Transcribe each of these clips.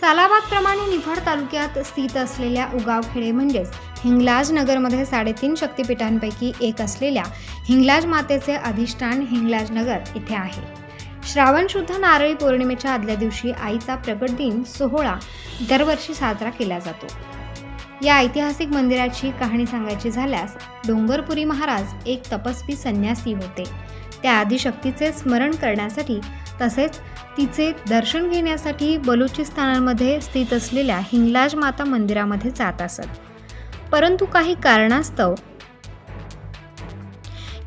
सालाबादप्रमाणे निफाड तालुक्यात स्थित असलेल्या उगावखेडे म्हणजेच हिंगलाज नगरमध्ये साडेतीन शक्तिपीठांपैकी एक असलेल्या हिंगलाज मातेचे अधिष्ठान हिंगलाज नगर इथे आहे. श्रावण शुद्ध नारळी पौर्णिमेच्या आदल्या दिवशी आईचा प्रगट दिन सोहळा दरवर्षी साजरा केला जातो. या ऐतिहासिक मंदिराची कहाणी सांगायची झाल्यास डोंगरपुरी महाराज एक तपस्वी संन्यासी होते. त्या आदिशक्तीचे स्मरण करण्यासाठी तसेच तिचे दर्शन घेण्यासाठी बलुचिस्तानामध्ये स्थित असलेल्या हिंगलाज माता मंदिरामध्ये जात असत. परंतु काही कारणास्तव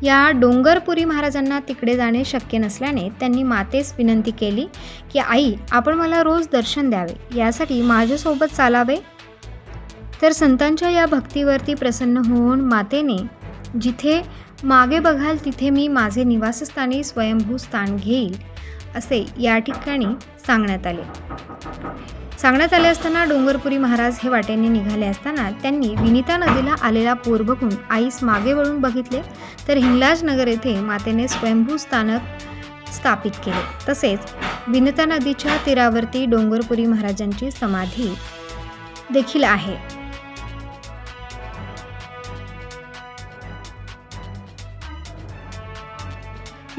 या डोंगरपुरी महाराजांना तिकडे जाणे शक्य नसल्याने त्यांनी मातेस विनंती केली की आई आपण मला रोज दर्शन द्यावे यासाठी माझ्यासोबत चालावे? तर संतांच्या या भक्तीवरती प्रसन्न होऊन मातेने जिथे मागे बघाल तिथे मी माझे निवासस्थानी स्वयंभू स्थान घेईल असे या ठिकाणी सांगण्यात आले. सांगण्यात आले असताना डोंगरपुरी महाराज हे वाटेने निघाले असताना त्यांनी विनिता नदीला आलेला पूर बघून आईस मागे वळून बघितले तर हिंगलाजनगर येथे मातेने स्वयंभू स्थानक स्थापित केले. तसेच विनिता नदीच्या तीरावरती डोंगरपुरी महाराजांची समाधी देखील आहे.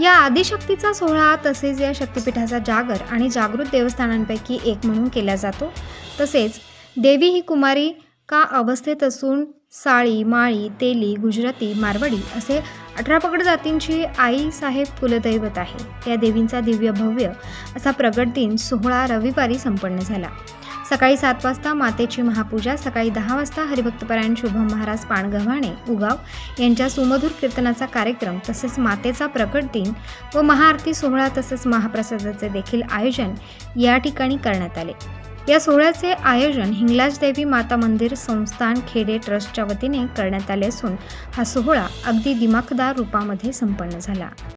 या आदिशक्तीचा सोहळा तसेच या शक्तिपीठाचा जागर आणि जागृत देवस्थानांपैकी एक म्हणून केला जातो. तसेच देवी ही कुमारी का अवस्थेत असून साळी माळी तेली गुजराती मारवाडी असे अठरा पगड जातींची आई साहेब कुलदैवत आहे. या देवींचा दिव्य भव्य असा प्रगट दिन सोहळा रविवारी संपन्न झाला. सकाळी सात वाजता मातेची महापूजा सकाळी दहा वाजता हरिभक्तपरायण शुभम महाराज पाणगव्हाणे उगाव यांच्या सुमधुर कीर्तनाचा कार्यक्रम तसेच मातेचा प्रकट दिन व महाआरती सोहळा तसेच महाप्रसादाचे देखील आयोजन या ठिकाणी करण्यात आले. या सोहळ्याचे आयोजन हिंगलाज देवी माता मंदिर संस्थान खेडे ट्रस्टच्या वतीने करण्यात आले असून हा सोहळा अगदी दिमाखदार रूपामध्ये संपन्न झाला.